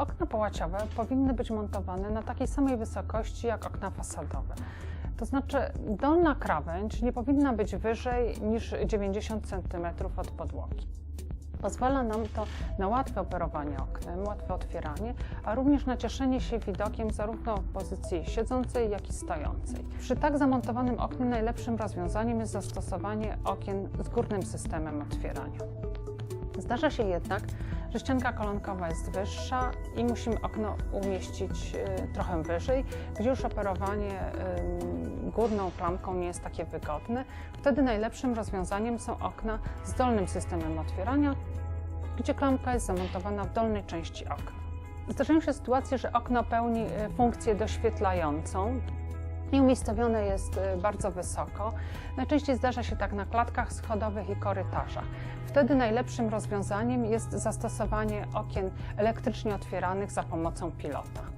Okna połaciowe powinny być montowane na takiej samej wysokości jak okna fasadowe. To znaczy dolna krawędź nie powinna być wyżej niż 90 cm od podłogi. Pozwala nam to na łatwe operowanie oknem, łatwe otwieranie, a również na cieszenie się widokiem zarówno w pozycji siedzącej, jak i stojącej. Przy tak zamontowanym oknie najlepszym rozwiązaniem jest zastosowanie okien z górnym systemem otwierania. Zdarza się jednak, że ścianka kolonkowa jest wyższa i musimy okno umieścić y, trochę wyżej, gdzie już operowanie górną klamką nie jest takie wygodne. Wtedy najlepszym rozwiązaniem są okna z dolnym systemem otwierania, gdzie klamka jest zamontowana w dolnej części okna. Zdarzają się sytuacje, że okno pełni y, funkcję doświetlającą, i umiejscowione jest y, bardzo wysoko. Najczęściej zdarza się tak na klatkach schodowych i korytarzach. Wtedy najlepszym rozwiązaniem jest zastosowanie okien elektrycznie otwieranych za pomocą pilota.